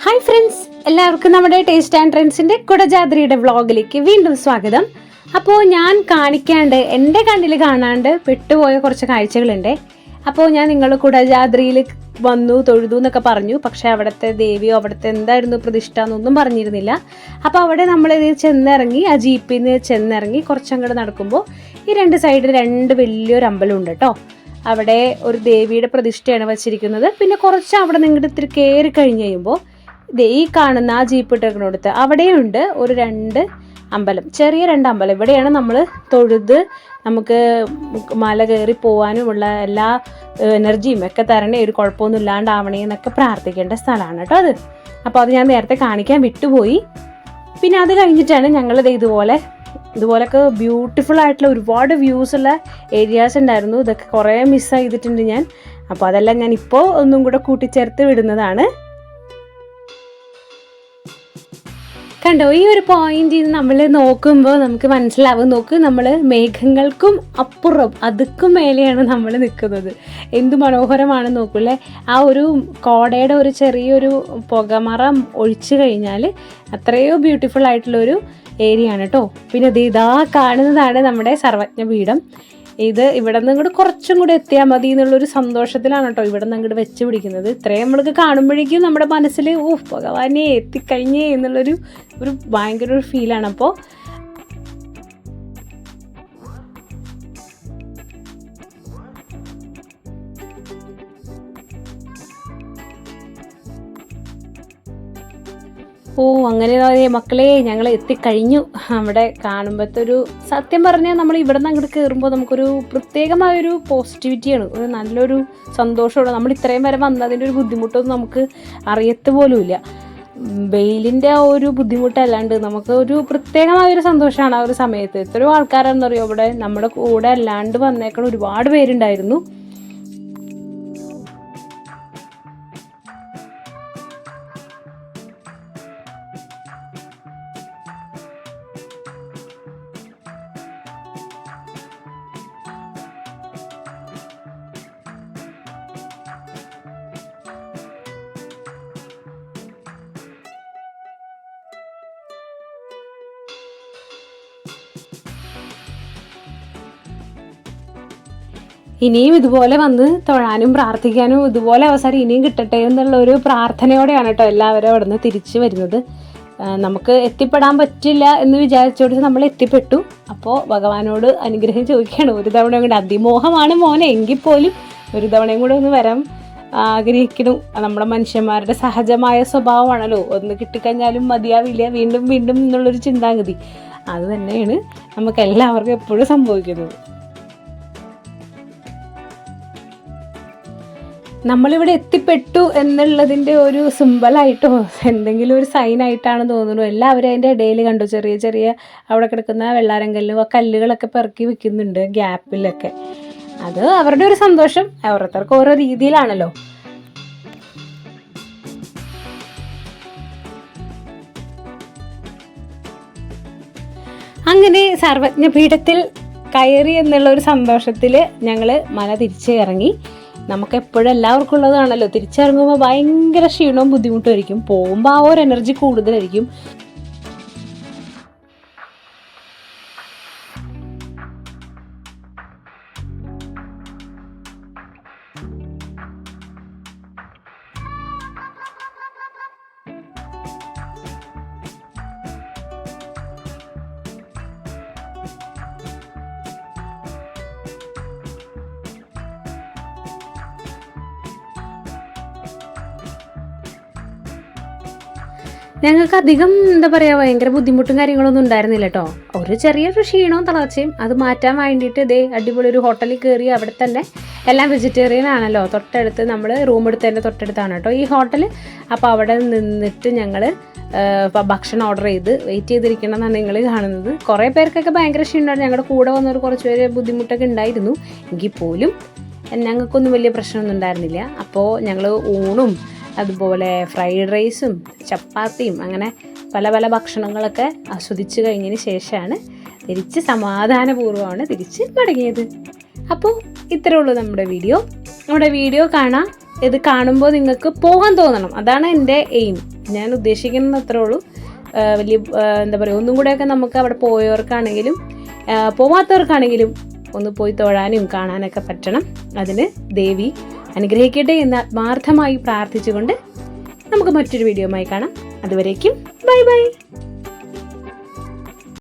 Hi friends എല്ലാവർക്കും നമ്മുടെ taste and ട്രെൻഡ്സിന്റെ കുടജാദ്രിയുടെ വ്ളോഗിലേക്ക് വീണ്ടും സ്വാഗതം. അപ്പോൾ ഞാൻ കാണിക്കാണ്ട് എന്റെ കണ്ണിൽ കാണാണ്ട് പെട്ടുപോയ കുറച്ച് കാഴ്ചകളുണ്ട്. അപ്പോൾ ഞാൻ നിങ്ങൾ കുടജാദ്രിയിൽ വന്നു തൊഴുതു എന്നൊക്കെ പറഞ്ഞു. പക്ഷേ അവിടുത്തെ ദേവിയോ അവിടുത്തെ എന്തായിരുന്നു പ്രതിഷ്ഠ എന്നൊന്നും പറഞ്ഞിരുന്നില്ല. അപ്പോൾ അവിടെ നമ്മളിത് ചെന്നിറങ്ങി ആ ജീപ്പിൽ നിന്ന് ചെന്നിറങ്ങി കുറച്ചങ്ങോട്ട് നടക്കുമ്പോൾ ഈ രണ്ട് സൈഡിൽ രണ്ട് വലിയൊരു അമ്പലമുണ്ട് കേട്ടോ അവിടെ ഒരു ദേവിയുടെ പ്രതിഷ്ഠയാണ് വച്ചിരിക്കുന്നത്. പിന്നെ കുറച്ച് അവിടെ നിങ്ങളുടെ ഇത്തിരി കയറി കഴിഞ്ഞ് കഴിയുമ്പോൾ ഈ കാണുന്ന ആ ജീപ്പ് ഇട്ടിരിക്കുന്നിടത്ത് അവിടെയുണ്ട് ഒരു രണ്ട് അമ്പലം. ചെറിയ രണ്ട് അമ്പലം. ഇവിടെയാണ് നമ്മൾ തൊഴുത് നമുക്ക് മല കയറി പോകാനുമുള്ള എല്ലാ എനർജിയും ഒക്കെ തരണേ. ഒരു കുഴപ്പമൊന്നും ഇല്ലാണ്ടാവണേ എന്നൊക്കെ പ്രാർത്ഥിക്കേണ്ട സ്ഥലമാണ് കേട്ടോ അത്. അപ്പോൾ അത് ഞാൻ നേരത്തെ കാണിക്കാൻ വിട്ടുപോയി. പിന്നെ അത് കഴിഞ്ഞിട്ടാണ് ഞങ്ങളത് ഇതുപോലെ ഇതുപോലൊക്കെ ബ്യൂട്ടിഫുൾ ആയിട്ടുള്ള ഒരുപാട് വ്യൂസ് ഉള്ള ഏരിയാസ് ഉണ്ടായിരുന്നു. ഇതൊക്കെ കുറേ മിസ് ചെയ്തിട്ടുണ്ട് ഞാൻ. അപ്പോൾ അതെല്ലാം ഞാൻ ഇപ്പോൾ ഒന്നും കൂടെ കൂട്ടിച്ചേർത്ത് വിടുന്നതാണ്. കണ്ടോ ഈ ഒരു പോയിന്റിൽ നമ്മൾ നോക്കുമ്പോൾ നമുക്ക് മനസ്സിലാവും. നോക്ക് നമ്മൾ മേഘങ്ങൾക്കും അപ്പുറം അതുക്കും മേലെയാണ് നമ്മൾ നിൽക്കുന്നത് എന്ത് മനോഹരമാണ് നോക്കൂല്ലേ ആ ഒരു കോടയുടെ ഒരു ചെറിയൊരു പുകമറ ഒഴിച്ചു കഴിഞ്ഞാൽ അത്രയോ ബ്യൂട്ടിഫുൾ ആയിട്ടുള്ളൊരു ഏരിയ ആണ് കേട്ടോ പിന്നെ ഇത് കാണുന്നതാണ് നമ്മുടെ സർവജ്ഞ പീഠം ഇത് ഇവിടെ നിന്ന് ഇങ്ങോട്ട് കുറച്ചും കൂടെ എത്തിയാൽ മതി എന്നുള്ളൊരു സന്തോഷത്തിലാണ് കേട്ടോ ഇവിടെ നിന്ന് അങ്ങോട്ട് വെച്ച് പിടിക്കുന്നത്. ഇത്രയും നമ്മൾക്ക് കാണുമ്പോഴേക്കും നമ്മുടെ മനസ്സിൽ ഓ ഭഗവാനെ എത്തിക്കഴിഞ്ഞേ എന്നുള്ളൊരു ഒരു ഭയങ്കര ഒരു ഫീലാണ് അപ്പോൾ ഓ അങ്ങനെ മക്കളെ ഞങ്ങൾ എത്തിക്കഴിഞ്ഞു. അവിടെ കാണുമ്പോഴത്തെ ഒരു സത്യം പറഞ്ഞാൽ നമ്മൾ ഇവിടെ നിന്ന് അങ്ങോട്ട് കയറുമ്പോൾ നമുക്കൊരു പ്രത്യേകമായൊരു പോസിറ്റിവിറ്റിയാണ്. ഒരു നല്ലൊരു സന്തോഷമുള്ള നമ്മൾ ഇത്രയും വരെ വന്നതിന്റെ ഒരു ബുദ്ധിമുട്ടൊന്നും നമുക്ക് അറിയത്ത് പോലുമില്ല. വെയിലിന്റെ ആ ഒരു ബുദ്ധിമുട്ടല്ലാണ്ട് നമുക്ക് ഒരു പ്രത്യേകമായൊരു സന്തോഷമാണ് ആ ഒരു സമയത്ത്. എത്രയോ ആൾക്കാരാണെന്നറിയോ ഇവിടെ നമ്മുടെ കൂടെ അല്ലാണ്ട് വന്നേക്കണ ഒരുപാട് പേരുണ്ടായിരുന്നു. ഇനിയും ഇതുപോലെ വന്ന് തൊഴാനും പ്രാർത്ഥിക്കാനും ഇതുപോലെ അവസരം ഇനിയും കിട്ടട്ടെ എന്നുള്ള ഒരു പ്രാർത്ഥനയോടെയാണ് കേട്ടോ എല്ലാവരും അവിടെ നിന്ന് തിരിച്ചു വരുന്നത്. നമുക്ക് എത്തിപ്പെടാൻ പറ്റില്ല എന്ന് വിചാരിച്ചോട് നമ്മൾ എത്തിപ്പെട്ടു. അപ്പോൾ ഭഗവാനോട് അനുഗ്രഹം ചോദിക്കുകയാണ്. ഒരു തവണ കൂടെ അതിമോഹമാണ് മോനെ. എങ്കിൽ പോലും ഒരു തവണയും കൂടെ ഒന്ന് വരാൻ ആഗ്രഹിക്കുന്നു. നമ്മുടെ മനുഷ്യന്മാരുടെ സഹജമായ സ്വഭാവമാണല്ലോ. ഒന്ന് കിട്ടിക്കഴിഞ്ഞാലും മതിയാവില്ല. വീണ്ടും വീണ്ടും എന്നുള്ളൊരു ചിന്താഗതി. അത് തന്നെയാണ് നമുക്ക് എല്ലാവർക്കും എപ്പോഴും സംഭവിക്കുന്നത്. നമ്മളിവിടെ എത്തിപ്പെട്ടു എന്നുള്ളതിന്റെ ഒരു സിമ്പിളായിട്ടോ എന്തെങ്കിലും ഒരു സൈനായിട്ടാണ് തോന്നുന്നു. എല്ലാവരും അതിന്റെ ഇടയിൽ കണ്ടു. ചെറിയ ചെറിയ അവിടെ കിടക്കുന്ന വെള്ളാരങ്കല്ലും ആ കല്ലുകളൊക്കെ പെറുക്കി വെക്കുന്നുണ്ട് ഗ്യാപ്പിലൊക്കെ. അത് അവരുടെ ഒരു സന്തോഷം. ഓരോരുത്തർക്ക് ഓരോ രീതിയിലാണല്ലോ. അങ്ങനെ സർവജ്ഞപീഠത്തിൽ കയറി എന്നുള്ള ഒരു സന്തോഷത്തിൽ ഞങ്ങൾ മല തിരിച്ചു ഇറങ്ങി. നമുക്ക് എപ്പോഴും എല്ലാവർക്കും ഉള്ളതാണല്ലോ. തിരിച്ചിറങ്ങുമ്പോൾ ഭയങ്കര ക്ഷീണവും ബുദ്ധിമുട്ടുമായിരിക്കും പോകുമ്പോൾ ആ ഒരു എനർജി കൂടുതലായിരിക്കും. ഞങ്ങൾക്ക് അധികം എന്താ പറയുക ഭയങ്കര ബുദ്ധിമുട്ടും കാര്യങ്ങളൊന്നും ഉണ്ടായിരുന്നില്ല കേട്ടോ ഒരു ചെറിയൊരു ക്ഷീണവും തളർച്ചയും അത് മാറ്റാൻ വേണ്ടിയിട്ട് ഇതേ അടിപൊളി ഒരു ഹോട്ടലിൽ കയറി അവിടെ തന്നെ എല്ലാം വെജിറ്റേറിയൻ ആണല്ലോ. തൊട്ടടുത്ത് നമ്മൾ റൂം എടുത്തതിന്റെ തൊട്ടടുത്താണ് കേട്ടോ ഈ ഹോട്ടൽ. അപ്പോൾ അവിടെ നിന്നിട്ട് ഞങ്ങൾ ഭക്ഷണം ഓർഡർ ചെയ്ത് വെയിറ്റ് ചെയ്തിരിക്കണം എന്നാണ് നിങ്ങൾ കാണുന്നത്. കുറേ പേർക്കൊക്കെ ഭയങ്കര ക്ഷീണമാണ് ഞങ്ങളുടെ കൂടെ വന്നവർ കുറച്ച് പേര് ബുദ്ധിമുട്ടൊക്കെ ഉണ്ടായിരുന്നു. എങ്കിൽ പോലും ഞങ്ങൾക്കൊന്നും വലിയ പ്രശ്നമൊന്നും ഉണ്ടായിരുന്നില്ല. അപ്പോൾ ഞങ്ങൾ ഊണും അതുപോലെ ഫ്രൈഡ് റൈസും ചപ്പാത്തിയും അങ്ങനെ പല പല ഭക്ഷണങ്ങളൊക്കെ ആസ്വദിച്ചു കഴിഞ്ഞതിന് ശേഷമാണ് തിരിച്ച് സമാധാനപൂർവമാണ് തിരിച്ച് മടങ്ങിയത്. അപ്പോൾ ഇത്രേ ഉള്ളൂ നമ്മുടെ വീഡിയോ നമ്മുടെ വീഡിയോ കാണാം. ഇത് കാണുമ്പോൾ നിങ്ങൾക്ക് പോകാൻ തോന്നണം. അതാണ് എന്റെ എയിം ഞാൻ ഉദ്ദേശിക്കുന്നത് അത്രേ ഉള്ളൂ. വലിയ എന്താ പറയുക ഒന്നും കൂടെയൊക്കെ നമുക്ക് അവിടെ പോയവർക്കാണെങ്കിലും പോവാത്തവർക്കാണെങ്കിലും ഒന്ന് പോയി തൊഴാനും കാണാനൊക്കെ പറ്റണം. അതിന് ദേവി അനുഗ്രഹിക്കട്ടെ എന്ന് ആത്മാർത്ഥമായി പ്രാർത്ഥിച്ചുകൊണ്ട് നമുക്ക് മറ്റൊരു വീഡിയോയുമായി കാണാം. അതുവരേക്കും ബൈ ബൈ.